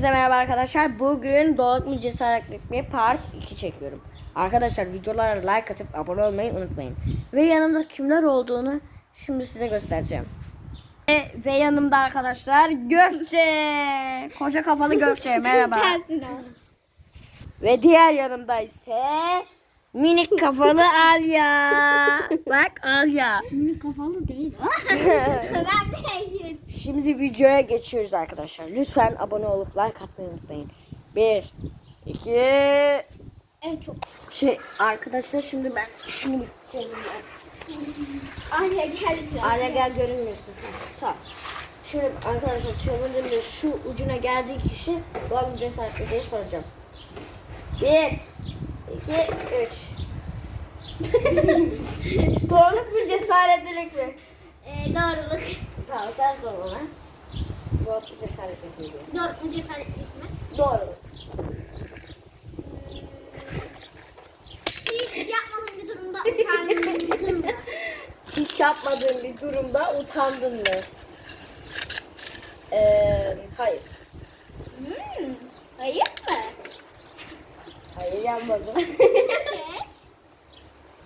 Hepinize merhaba arkadaşlar. Bugün Doğak mı cesaretlik part 2 çekiyorum. Arkadaşlar videolara like atıp abone olmayı unutmayın. Ve yanımda kimler olduğunu şimdi size göstereceğim. Ve, ve yanımda arkadaşlar Gökçe. Koca kafalı Gökçe merhaba. Ve diğer yanımda ise minik kafalı Alya. Bak Alya. Minik kafalı değil ben de Şimdi videoya geçiyoruz arkadaşlar. Lütfen abone olup like atmayı unutmayın. Bir, iki, En çok. şey arkadaşlar şimdi ben şunu bir çevireyim. Arya geldi. Hala gel görünmüyorsun. Tamam. Şimdi arkadaşlar çevirdiğimde şu ucuna geldiği kişi doğal cesaretli diye soracağım. Bir, iki, üç. Doğruluk mu cesaretlilik mi? Ee, doğruluk. Tamam sen sor bana. Doğruluk mu cesaretlilik mi. Doğruluk mu cesaretlik mi? Doğruluk. Hiç yapmadığım bir durumda utandın mı? Hiç bir durumda utandın mı? Ee, hayır. Hmm, hayır mı? Hayır yapmadım. Okey.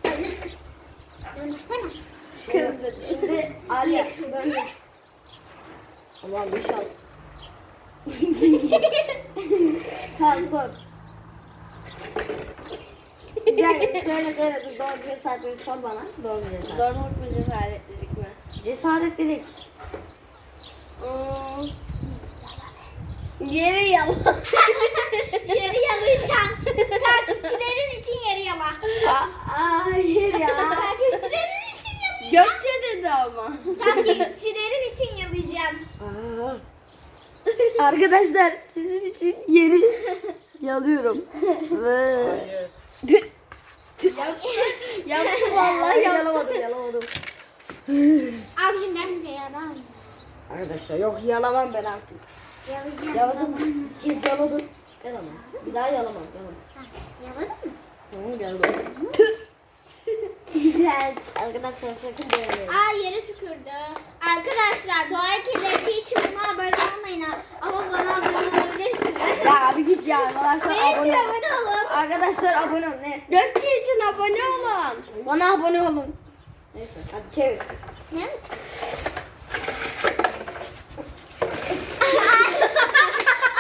Hayır kız. Yanaşsana. şimdi, şimdi Aliye ben Aman bir şey Tamam sor. Gel söyle söyle dur doğru cesaretlilik sor bana. Doğru cesaret. Doğruluk mu cesaretlilik mi? Cesaretlilik. Hmm. Yeri yala. yeri yalayacağım. Takipçilerin için yeri yala. Aa, hayır ya. Takipçilerin için yalayacağım. Gökçe dedi ama. Takipçilerin için yalayacağım. Arkadaşlar sizin için yeri yalıyorum. Yaptım Vallahi yalamadım yalamadım. Abicim ben de yalan. Arkadaşlar yok yalamam ben artık. Yalayacağım. Yaladım. İkiz yaladım. Yalamam. Bir daha yalamam. Yalamam. Yaladın mı? İğrenç. Arkadaşlar sakın denemeyin. Aa yere tükürdü. Arkadaşlar doğa kirlettiği için buna abone olmayın. Ama bana abone olabilirsiniz. Ya abi git ya. Arkadaşlar Benim için abone abone olun. Arkadaşlar abone olun. Neyse. Gökçe için abone olun. Bana abone olun. Neyse hadi çevir. Ne?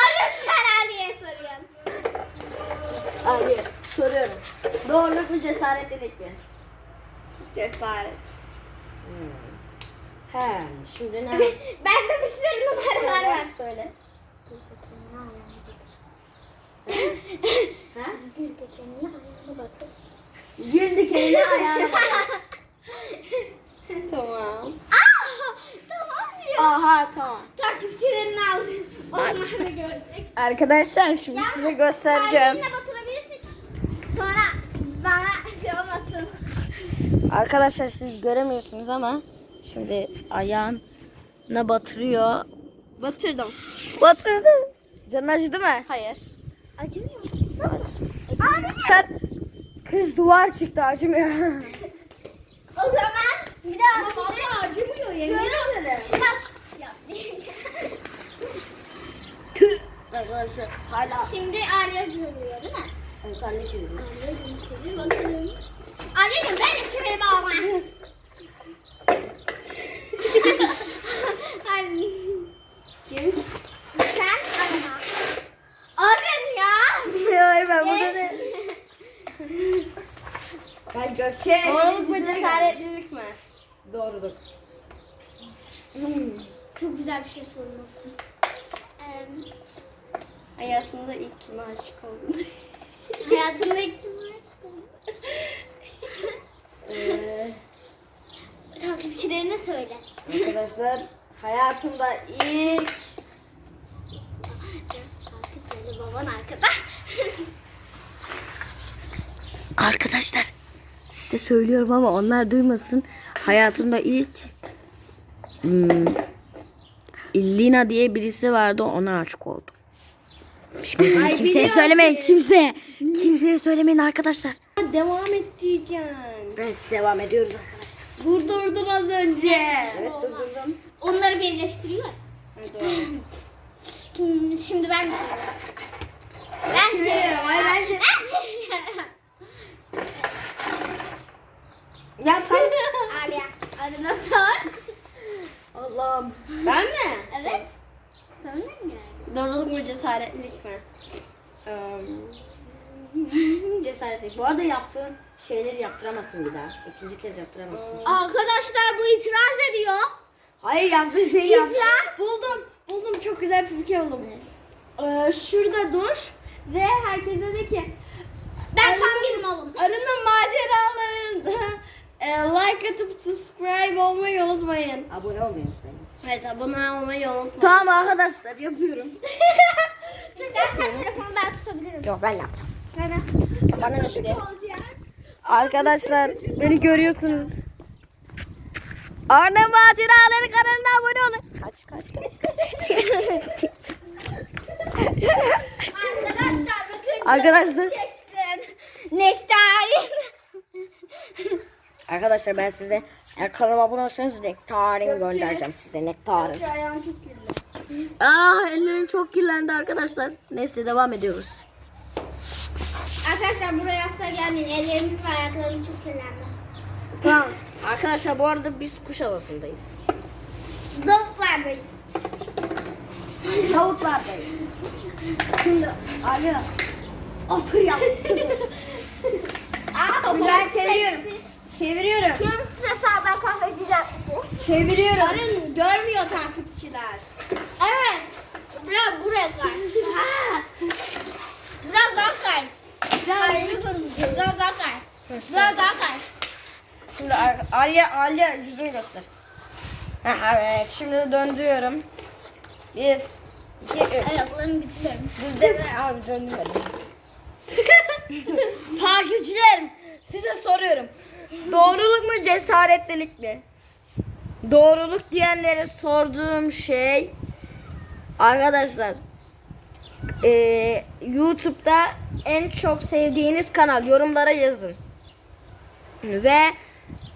Arı sen Ali'ye soruyorsun. Hayır. Soruyorum. Doğruluk mu cesaretlilik mi? Cesaret. He. Şimdi ne? ben de bir sürü numaralar var. Söyle. Ha? Gül dikenini ayağını batır. Gül dikenini ayağına bak. tamam. Aa, tamam diyor. Aha tamam. Takipçilerini aldı. Onlar da görecek. Arkadaşlar şimdi size göstereceğim. Ayağına batırabilirsin. Sonra bana şey olmasın. Arkadaşlar siz göremiyorsunuz ama şimdi ayağına batırıyor. Batırdım. Batırdı. Canın acıdı mı? Hayır. Acımıyor. Nasıl? Abi. Sen kız duvar çıktı acımıyor. O zaman bir daha Vallahi acımıyor yemin ederim. Ya, Arkadaşlar hala Şimdi Arya görüyor değil mi? evet halledeceğiz. Arya'cığım çevir bakalım. Ben de çevirme olmaz. Kim? Sen arama. Aryan ya. Ay ben Geç. Ben Gökçe. Doğruluk mu cesaretlilik mi? Doğruluk. Çok güzel bir şey sormasın. Ee, hayatında ilk kime aşık oldun? hayatında ilk kime aşık oldun? Ee, Takipçilerine söyle. arkadaşlar hayatımda ilk Biraz şarkı söyle baban arkada. Arkadaşlar size söylüyorum ama onlar duymasın. Hayatımda ilk hmm, Lina diye birisi vardı ona aşık oldum. Şimdi bunu kimseye biliyorum söylemeyin ki. kimseye. Kimseye söylemeyin arkadaşlar. Devam et diyeceğim. Biz devam ediyoruz. Durdurdun az önce. Evet durdurdum. Onları birleştiriyor. Kim- Şimdi ben Ben çeviriyorum. Ay, ben çevir- Ben çeviriyorum. Ya sen... Arya. Arada sor. Allah'ım. Ben mi? Evet. Sana ne? Doğruluk mu cesaretlilik mi? cesaretlik. Bu arada yaptığın şeyleri yaptıramazsın bir daha. İkinci kez yaptıramazsın. Arkadaşlar bu itiraz ediyor. Hayır yaptığın şeyi yap. İtiraz. Buldum. Buldum. Çok güzel bir fikir oldu. Ee, şurada dur. Ve herkese de ki Ben tam birim oğlum. arının maceralarına e, like atıp subscribe olmayı unutmayın. Abone olmayı unutmayın. Evet abone olmayı unutma. Tamam arkadaşlar yapıyorum. İstersen telefonu ben tutabilirim. Yok ben yaptım. Neden? Bana ne şuraya? Arkadaşlar beni görüyorsunuz. Arne maceraları kanalına abone olun. Kaç kaç kaç kaç. Arkadaşlar bakın. Arkadaşlar. Nektarin. Arkadaşlar ben size eğer kanalıma abone olursanız nektarin göndereceğim size nektarin. Ayağım çok kirli. Aa ellerim çok kirlendi arkadaşlar. Neyse devam ediyoruz. Arkadaşlar buraya asla gelmeyin. Ellerimiz ve ayaklarımız çok kirlendi. Tamam. Arkadaşlar bu arada biz kuş havasındayız. Davutlardayız. Tavuklardayız. Şimdi alo. Otur. Aa, Ben çeviriyorum. Çeviriyorum. Kim size sağdan kahve edecek misin? Çeviriyorum. Arın görmüyor takipçiler. Evet. Biraz buraya kay. Biraz daha kay. Biraz, biraz daha kay. Biraz daha kay. Şimdi Alya Alya yüzünü göster. Evet şimdi döndürüyorum. Bir, iki, üç. Ayaklarımı bitiriyorum. Düzde abi döndürmedim. Takipçilerim size soruyorum. Doğruluk mu cesaretlilik mi? Doğruluk diyenlere sorduğum şey arkadaşlar eee, YouTube'da en çok sevdiğiniz kanal yorumlara yazın. Ve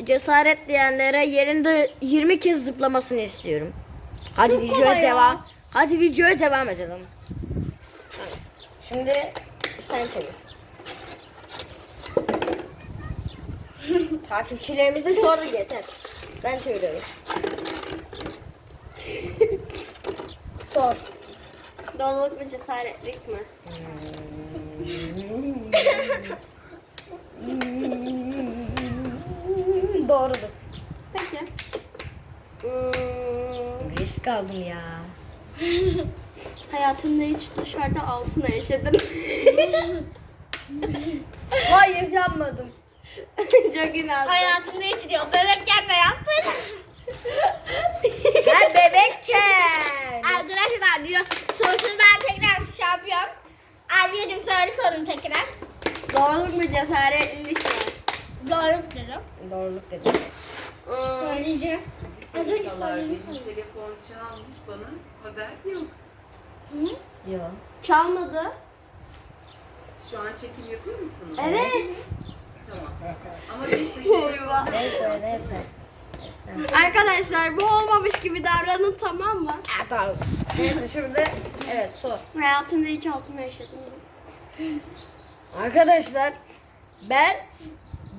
cesaret diyenlere yerinde 20 kez zıplamasını istiyorum. Hadi Çok videoya kolay ya. devam. Hadi videoya devam edelim. Şimdi sen çevir. Takipçilerimize sorduk yeter. Ben çeviriyorum. Sor. Doğruluk mu cesaretlik mi? Doğruluk. Peki. Risk aldım ya. Hayatımda hiç dışarıda altına yaşadım. Hayır yapmadım. Çok inandım. Hayatımda hiç diyor. Bebekken de yaptın. Ben bebekken. Arkadaşlar diyor. Sorsuz ben tekrar şampiyon. Aliye'cim söyle sorun tekrar. Doğruluk mu cesaretlilik mi? Doğruluk dedim. Doğruluk dedim. Söyleyeceğim. Az önce söyledim. benim telefon çalmış bana haber yok. Yok. Çalmadı. Şu an çekim yapıyor musunuz? Evet. Tamam. Ama 5 dakika Neyse neyse. Arkadaşlar bu olmamış gibi davranın tamam mı? Ha, tamam. Neyse şimdi evet sor. Hayatımda hiç altına yaşadım. Arkadaşlar ben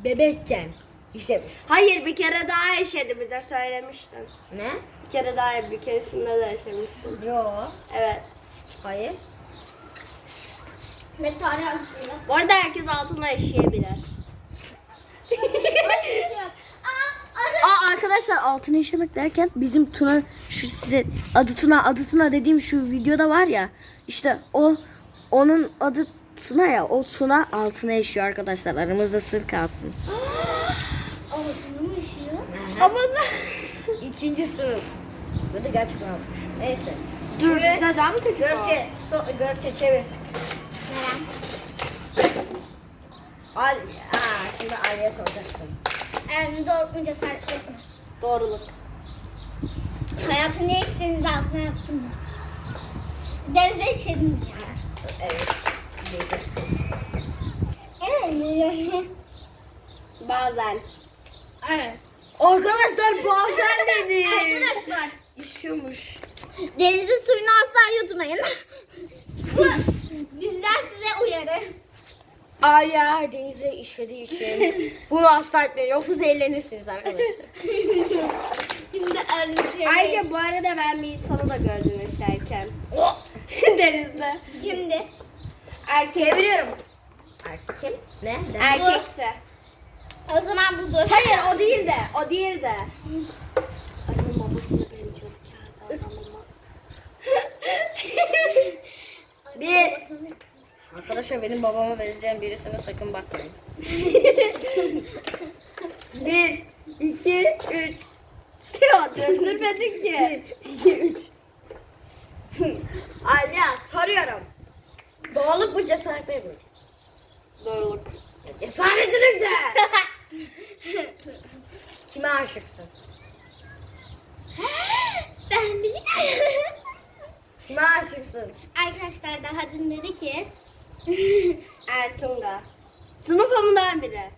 bebekken işemiştim. Hayır bir kere daha yaşadı bize söylemiştin. Ne? Bir kere daha bir keresinde de yaşamıştın. Yok. Evet. Hayır. Ne tarih Bu arada herkes altına yaşayabilir. Aa arkadaşlar altın yaşamak derken bizim Tuna şu size adı Tuna adı Tuna dediğim şu videoda var ya işte o onun adı Tuna ya o Tuna altına yaşıyor arkadaşlar aramızda sır kalsın. Altına mı yaşıyor? Ama. İkinci sınıf. Bu da gerçekten altmış. Neyse. Dur Şimdi bize daha mı kötü Gökçe, so, Gökçe çevir. Neren? Al, aa, şimdi Ali'ye soracaksın. Em, doğruluk mu cesaretlik mi? Doğruluk. Hayatında içtiğinizde altına yaptın mı? Denize içedin ya. Evet. Evet. Bazen. Evet. Arkadaşlar bazen dedi. Arkadaşlar. İşiyormuş. Denizin suyunu asla yutmayın. Bu bizden size uyarı. Arya denize işlediği için bunu asla etmeyin. Yoksa zehirlenirsiniz arkadaşlar. Şimdi arınıyorum. Ayrıca bu arada ben bir insanı da gördüm yaşarken. Denizde. Kimdi? Erkek. Çeviriyorum. Erkek kim? Ne? Ne? Erkekti. O zaman bu dur. Hayır o değil de. O değil de. Annem babasını benziyordu kağıda. Bir. Arkadaşlar benim babama benzeyen birisine sakın bakmayın. Bir, iki, üç. Ya döndürmedin ki. İki, üç. Alya soruyorum. Doğruluk mu cesaret mi? Doğruluk. Cesaretlilik de. Kime aşıksın? ben biliyorum. Kime aşıksın? Arkadaşlar daha dün dedi ki Ertunga. Sınıfımdan biri.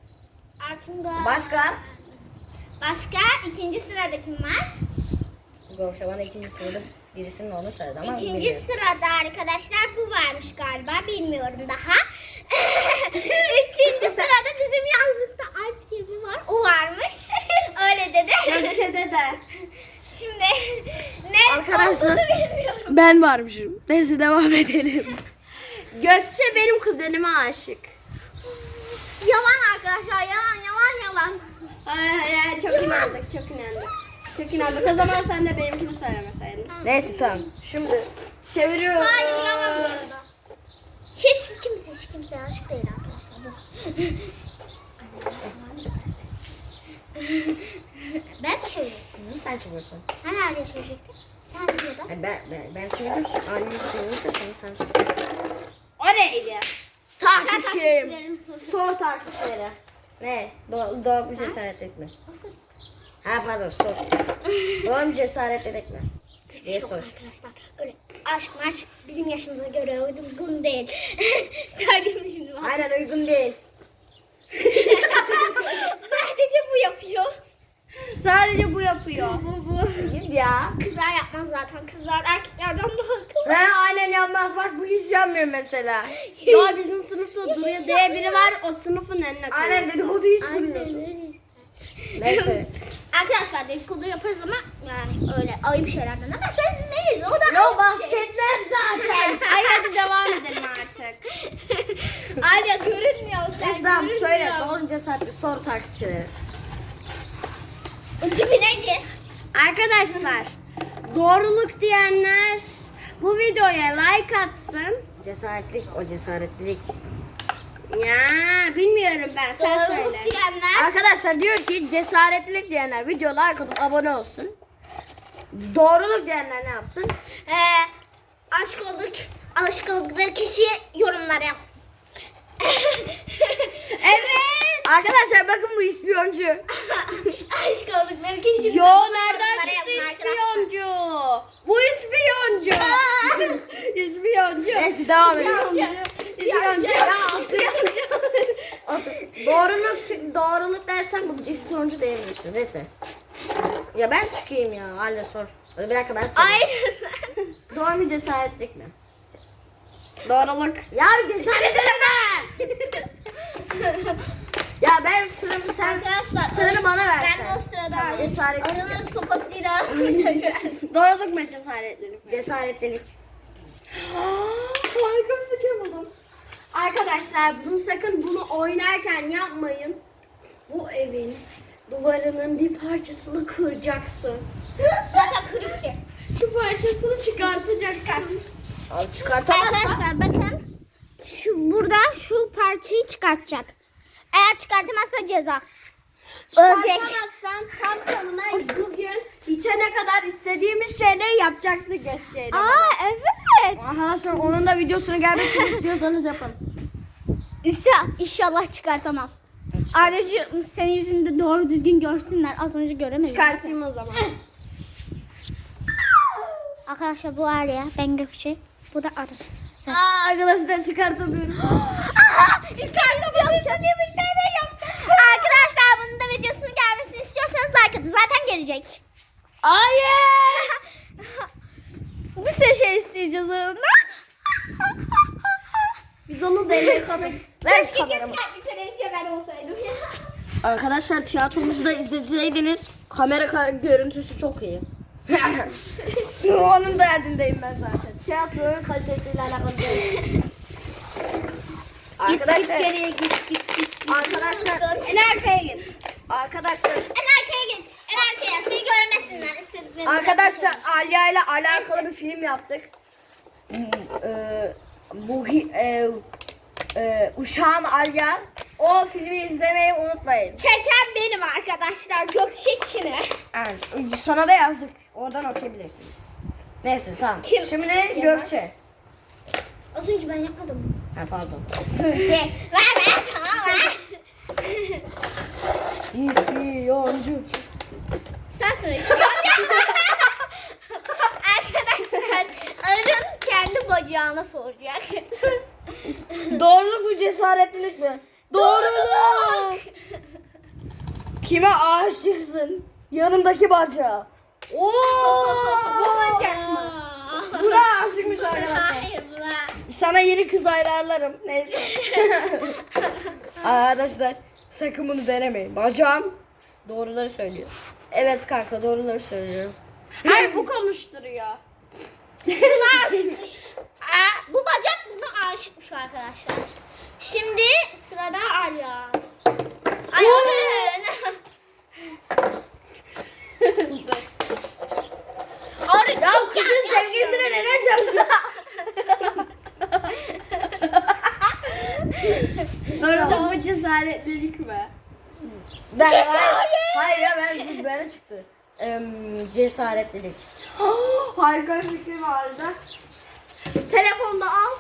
Artunga. Başka? Başka ikinci sırada kim var? Gökçe bana ikinci sırada birisinin onu söyledi ama İkinci bilmiyorum. sırada arkadaşlar bu varmış galiba bilmiyorum daha. Üçüncü sırada bizim yazlıkta Alp diye var. O varmış. Öyle dedi. Gökçe'de de. Şimdi ne Arkadaşlar- olduğunu bilmiyorum. Ben varmışım. Neyse devam edelim. Gökçe benim kuzenime aşık. Yalan arkadaşlar yalan yalan yalan. Ay, ay, ay, çok inandık, çok inandık. Çok inandık. O zaman sen de benimkini söylemeseydin. Neyse tamam. Şimdi çeviriyorum. Hayır yalan bu arada. Hiç kimse hiç kimse aşık değil arkadaşlar bu. ben mi? Hı, Sen çeviriyorsun. Hani nerede söyleyecektin? Sen ya da. Ben, ben, ben çeviriyorum. Annem çeviriyorsa sen sen çevir. Oraydı. Takipçilerim. sor. Takipçilere. Ne? Do doğru mu cesaretlik mi? Nasıl? Ha pardon sor. doğru mu cesaretlik mi? Diye Yok sor. arkadaşlar. Öyle aşk maşk bizim yaşımıza göre uygun değil. Söyleyeyim mi şimdi bak. Aynen uygun değil. Sadece bu yapıyor. Sadece bu yapıyor. Bu bu. Git ya. Kızlar yapmaz zaten. Kızlar erkeklerden daha akıllı. Ha aynen yanmaz. Bak bu hiç yanmıyor mesela. Ya bizim sınıfta Duruyor diye biri var. O sınıfın en akıllısı. Aynen dedikodu hiç bilmiyorsun. Neyse. Arkadaşlar dedikodu yaparız ama yani öyle ayıp şeylerden ama söylemeyiz. O da ayıp bir şey. bahsetmez zaten. Ay hadi devam edelim artık. Alya görünmüyor sen tamam görünmüyor. söyle. Doğru cesaretlik sor takipçilere. Dibine gir. Arkadaşlar doğruluk diyenler bu videoya like atsın. Cesaretlik o cesaretlilik. Ya bilmiyorum ben sen Doğruluk söyle. diyenler. Arkadaşlar diyor ki cesaretlilik diyenler video like atıp abone olsun. Doğruluk diyenler ne yapsın? Ee, aşk olduk. Aşık oldukları kişiye yorumlar yazsın. Evet. Arkadaşlar bakın bu ispiyoncu. aşk oldukları kişi. Yo nereden çıktı ispiyoncu? Bu ispiyoncu. ispiyoncu. Neyse devam edelim. İspiyoncu. Doğruluk çık doğruluk dersen bu ispiyoncu diyebilirsin. Neyse. Ya ben çıkayım ya. Anne sor. Bir dakika ben sorayım. Hayır. Doğru mu cesaretlik mi? Doğruluk. Ya cesaretlik mi? ya ben sıramı sen Arkadaşlar sıranı bana ver ben de o sırada Tamam, cesaretlik. arının sopasıyla. Doğruluk mu cesaretlilik mi? Cesaretlilik. Harika bir fikir buldum. Arkadaşlar bunu sakın bunu oynarken yapmayın. Bu evin duvarının bir parçasını kıracaksın. Zaten kırık ki. Şu parçasını çıkartacaksın. Al çıkartamazsan. Arkadaşlar bakın. Şu burada şu parçayı çıkartacak. Eğer çıkartamazsa ceza. Ölecek. Çıkartamazsan tam tamına bugün bitene kadar istediğimiz şeyleri yapacaksın Gökçe'yle. Aa evet. Arkadaşlar onun da videosunu gelmesini istiyorsanız yapın. İnşallah, inşallah çıkartamaz. Ayrıca senin yüzünde doğru düzgün görsünler. Az önce göremedim. Çıkartayım o zaman. Arkadaşlar bu Arya. Ben Gökçe. Bu da Arı. Aa, arkadaşlar çıkartamıyorum. Aha! Çıkartamıyorum. bir şeyler yapacağım. Arkadaşlar bunun da videosunun gelmesini istiyorsanız like atın. Zaten gelecek. Hayır. Bir sürü şey isteyeceğiz ondan. Biz onu deli kadın. Ver Keşke kameramı. keşke ben olsaydım ya. Arkadaşlar tiyatromuzu da izleseydiniz kamera görüntüsü çok iyi. Onun derdindeyim ben zaten. Tiyatronun kalitesiyle alakalı değil. Arkadaşlar, geriye git git git. arkadaşlar, En arkaya git. arkadaşlar, En arkaya git. En arkaya. Seni göremesinler. Arkadaşlar Alya ile alakalı bir film yaptık. Ee, bu e, e, Uşağın Alya. O filmi izlemeyi unutmayın. Çeken benim arkadaşlar. Gökçeçin'i. Evet, sona da yazdık. Oradan okuyabilirsiniz. Neyse tamam. Kim? Şimdi Gökçe. Az önce ben yapmadım. Ha pardon. Gökçe. ver ver tamam ver. İspiyoncu. Sen söyle. Arkadaşlar arın kendi bacağına soracak. Doğruluk mu cesaretlilik mi? Doğruluk. Kime aşıksın? Yanındaki bacağı. Oo! Bu bacak mı? Buna aşıkmış arkadaşlar. Hayır. Sana yeni kız ayarlarım. Neyse. arkadaşlar sakın bunu denemeyin. Bacağım doğruları söylüyor. Evet kanka doğruları söylüyorum. Hayır bu konuşturuyor. Buna aşıkmış. Aa, bu bacak buna aşıkmış arkadaşlar. Şimdi sırada Alya. Ay Arın. Arın Ya çok kızın yanlış sevgilisine neden çalışıyorsun? Doğru bu cesaretlilik mi? Ben, Cesaret! Hayır ya ben bana çıktı. Em, cesaretlilik. Harika bir fikrim vardı. Telefonda al.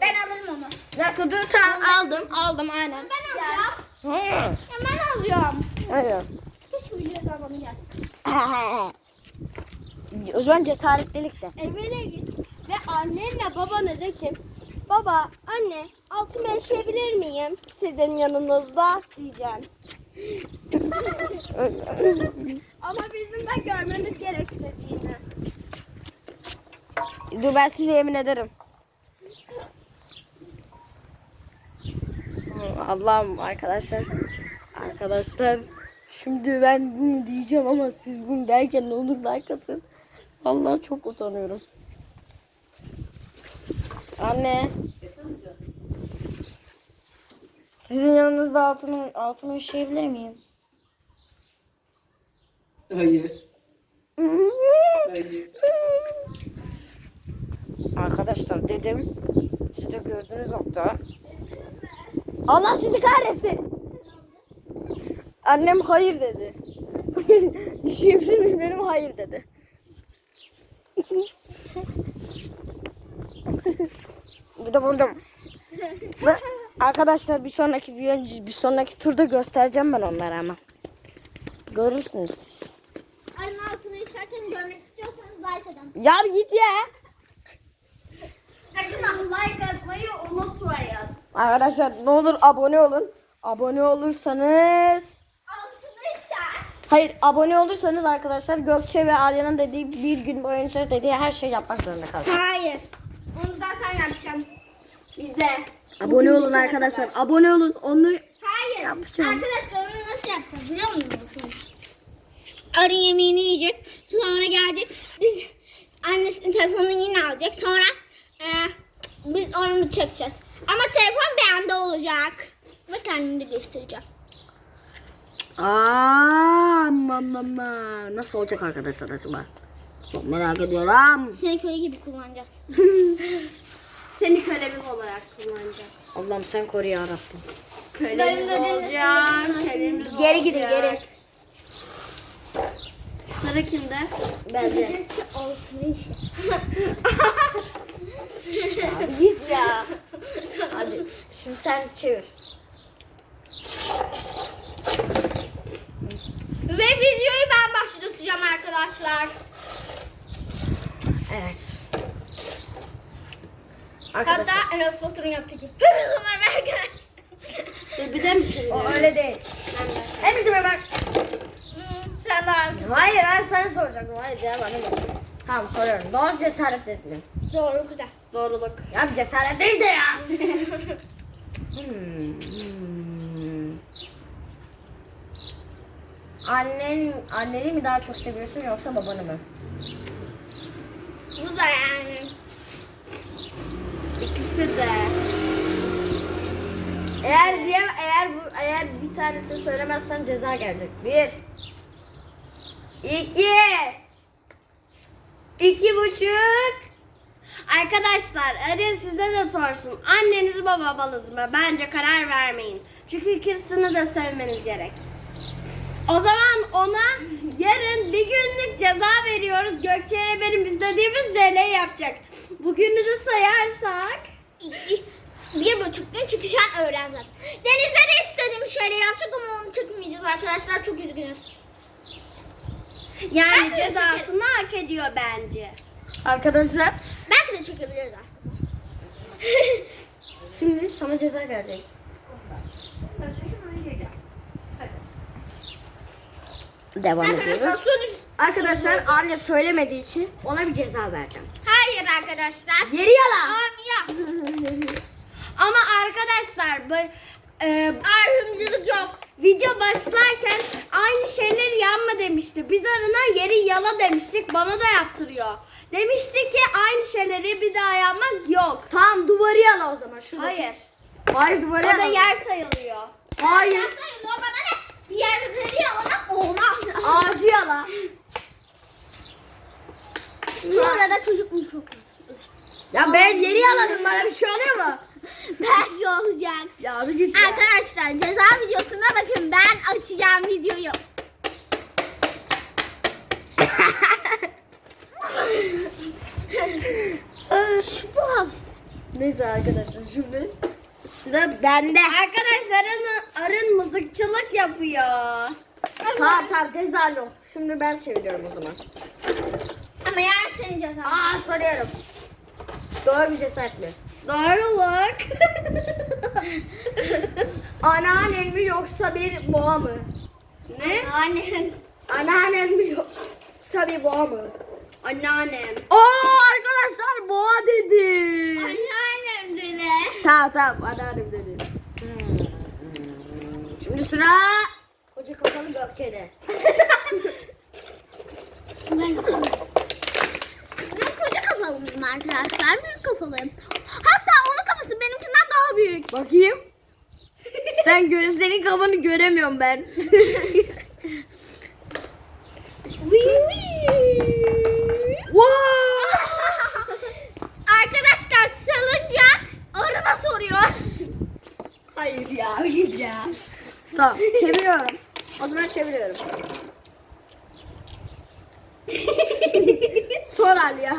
Ben alırım onu. Bir dakika dur tamam aldım aldım aynen. Ben alacağım. Hayır. Ya ben alacağım. Hayır. Hiç biliyorsan bana gelsin. O zaman cesaretlilik de. Evine git ve annenle babana de ki Baba, anne, altımı yaşayabilir miyim? Sizin yanınızda diyeceğim. Ama bizim de görmemiz gerek dediğini. Dur ben size yemin ederim. Allah'ım arkadaşlar. Arkadaşlar. Şimdi ben bunu diyeceğim ama siz bunu derken ne olur like Vallahi çok utanıyorum. Anne. Sizin yanınızda altını, altımı yaşayabilir miyim? Hayır. Hayır. Arkadaşlar dedim. Siz de gördünüz hatta. Allah sizi kahretsin. Annem hayır dedi. Düşebilir miyim benim hayır dedi. Bir de vurdum. Ve arkadaşlar bir sonraki bir, bir sonraki turda göstereceğim ben onlara ama. Görürsünüz siz. Arın altını yaşarken görmek istiyorsanız like edin. Ya bir git ya. Sakın like atmayı unutmayın. Arkadaşlar ne olur abone olun. Abone olursanız. Hayır abone olursanız arkadaşlar Gökçe ve Alya'nın dediği bir gün boyunca dediği her şeyi yapmak zorunda kalın. Hayır. Onu zaten yapacağım. Bize. Abone olun arkadaşlar. Abone olun. Onu Hayır. Yapacağım. Arkadaşlar onu nasıl yapacağız biliyor musunuz? Arı yemeğini yiyecek. Sonra gelecek. Biz annesinin telefonunu yine alacak. Sonra e, biz onu çekeceğiz. Ama telefon bende olacak. Ve kendimi de göstereceğim. Aa, mama. Nasıl olacak arkadaşlar acaba? Çok merak ediyorum. Seni köy gibi kullanacağız. Seni kölemiz olarak kullanacağız. Allah'ım sen koru ya Rabbim. Kölemiz olacağım. Kölemiz Geri gidin olacak. geri. Sıra kimde? Bence. Diyeceğiz ki altını. Abi git ya. Hadi. Şimdi sen çevir. Ve videoyu ben başlatacağım arkadaşlar. Evet. Arkadaşlar. Hatta Enes Batur'un yaptığı gibi. Hepinize merhaba arkadaşlar. Bir de mi çeviriyor? O öyle değil. Bak. Hmm, Sen daha Hayır ben sana soracaktım. Hayır ya bana bak. Tamam soruyorum. Doğru cesaretli mi? Doğru güzel. Doğruluk. Ya cesaret değil de ya. Hmm, hmm. Annen, anneni mi daha çok seviyorsun yoksa babanı mı? Bu da yani. De. Eğer diye eğer bu eğer bir tanesini söylemezsen ceza gelecek. Bir. İki. İki buçuk. Arkadaşlar araya size de sorsun. Anneniz mi babanız mı? Bence karar vermeyin. Çünkü ikisini de sevmeniz gerek. O zaman ona yarın bir günlük ceza veriyoruz. Gökçe'ye benim izlediğimiz deney yapacak. Bugünü de sayarsak. İki, bir buçuk gün çünkü şu an öğlen zaten. Denizde de istediğim şeyleri yapacak ama onu çıkmayacağız arkadaşlar. Çok üzgünüz. Yani Ben cezasını hak ediyor bence. Arkadaşlar Belki de çekebiliriz aslında. şimdi sana ceza gelecek. Devam ediyoruz. Arkadaşlar anne söylemediği için ona bir ceza vereceğim. Hayır arkadaşlar. Geri yalan. Amya. Ama arkadaşlar bu e, Ayrımcılık yok. video başlarken aynı şeyleri yanma demişti. Biz ona yeri yala demiştik. Bana da yaptırıyor. Demişti ki aynı şeyleri bir daha yapmak yok. Tamam duvarı yala o zaman. Şurada. Hayır. Hayır duvarı O da yer sayılıyor. Hayır. Yapsayım bana ne? Bir yerleri alamak olmaz. Ağacı yala. Sonra da çocuk mikrofonu. Ya ben yeri yaladım bana bir şey oluyor mu? Belki olacak. Ya bir git Arkadaşlar ceza videosuna bakın ben açacağım videoyu. Bu hafif. Neyse arkadaşlar şimdi sıra bende. Arkadaşlar arın, arın mızıkçılık yapıyor. Tamam tamam ceza yok. Şimdi ben çeviriyorum o zaman. Ama senin cezan. Aa soruyorum. Doğru bir cesaret mi? Doğruluk. Anneannen mi yoksa bir boğa mı? ne? Annen. Anneannen mi yoksa bir boğa mı? Anneannem. Oo arkadaşlar boğa dedi. Anneannem dedi. Tamam tamam anneannem dedi. Şimdi sıra koca kafalı Gökçe'de. Ben koca kafalıyım arkadaşlar. Büyük kafalıyım. Hatta onun kafası benimkinden daha büyük. Bakayım. Sen gö senin kafanı göremiyorum ben. Arkadaşlar salıncak arına soruyor. Hayır ya git ya. Tamam çeviriyorum. O zaman çeviriyorum. Sor Ali ya.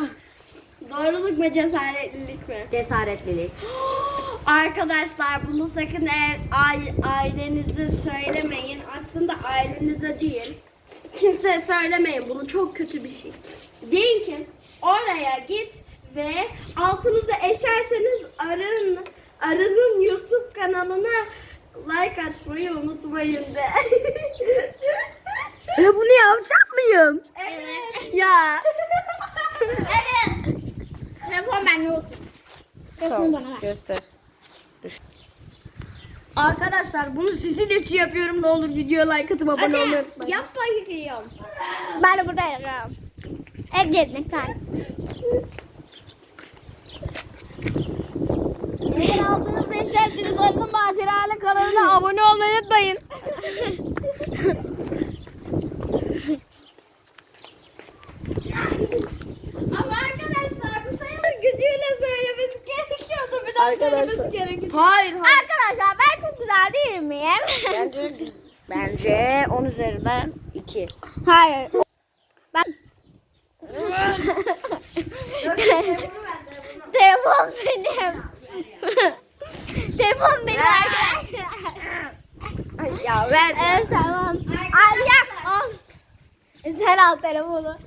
Doğruluk mu cesaretlilik mi? Cesaretlilik. Arkadaşlar bunu sakın ev, aile, ailenize söylemeyin. Aslında ailenize değil. Kimseye söylemeyin. Bunu çok kötü bir şey. Deyin ki oraya git ve altınızı eşerseniz arın arının YouTube kanalına like atmayı unutmayın de. Ya bunu yapacak mıyım? evet. Ya. Evet. Telefon bende olsun. Telefon bana ver. Göster. Arkadaşlar bunu sizin için yapıyorum. Ne olur videoya like atıp abone olmayı Hadi unutmayın. yap bakayım. Ben de burada yaparım. Ev gezmek ben. Eğer altınızı eşerseniz Arif'in Maceralı kanalına abone olmayı unutmayın. Ama arkadaşlar bu sayılı gücüyle daha Arkadaşlar. Hayır hayır. Arkadaşlar ben çok güzel değil miyim? Bence Bence 10 üzerinden 2. Hayır. Ben telefon benim. telefon benim arkadaşlar. Ay ya ver. Evet tamam. Al ya. Al. Sen al telefonu.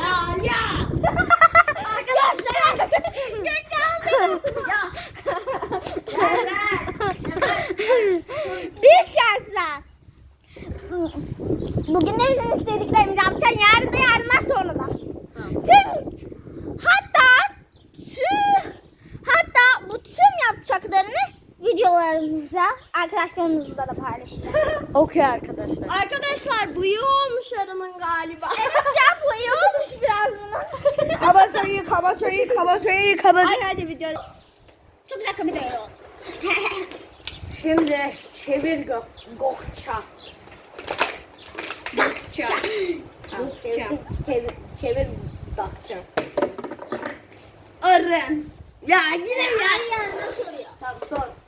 Ya ya. arkadaşlar. Gökte aldım. Ya. Bugün de bizim istediklerimizi yapacağız. Yarın da yarından sonra da. Tüm hatta tüm hatta bu tüm yapacaklarını videolarımıza arkadaşlarımızla da paylaşacağım. Okey arkadaşlar. Arkadaşlar bıyığı olmuş Ara'nın galiba. evet ya bu iyi olmuş biraz bunun. Kabasayı, kabasayı, kabasayı, kabasayı. Ay hadi video. Çok güzel komedi oldu. Şimdi çevir gök, gokça. Bakça. Çevir, çevir, çevir gokça. Arın. Ya yine ya? Ya nasıl oluyor? Tamam son.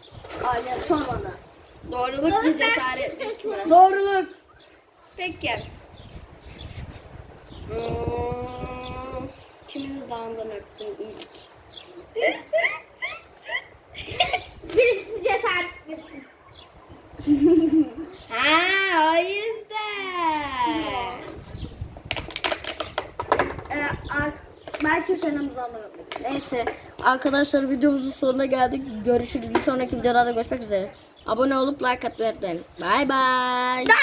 Aynen son bana. Doğruluk mu cesaretlik mi? Doğruluk. Peki. Hmm, kimin dudağından öptün ilk? Birisi cesaret birisi. Ha o yüzden. Ee, belki senin öpmek. Neyse. Arkadaşlar videomuzun sonuna geldik. Görüşürüz. Bir sonraki videolarda görüşmek üzere. Abone olup like atmayı unutmayın. Bay bay.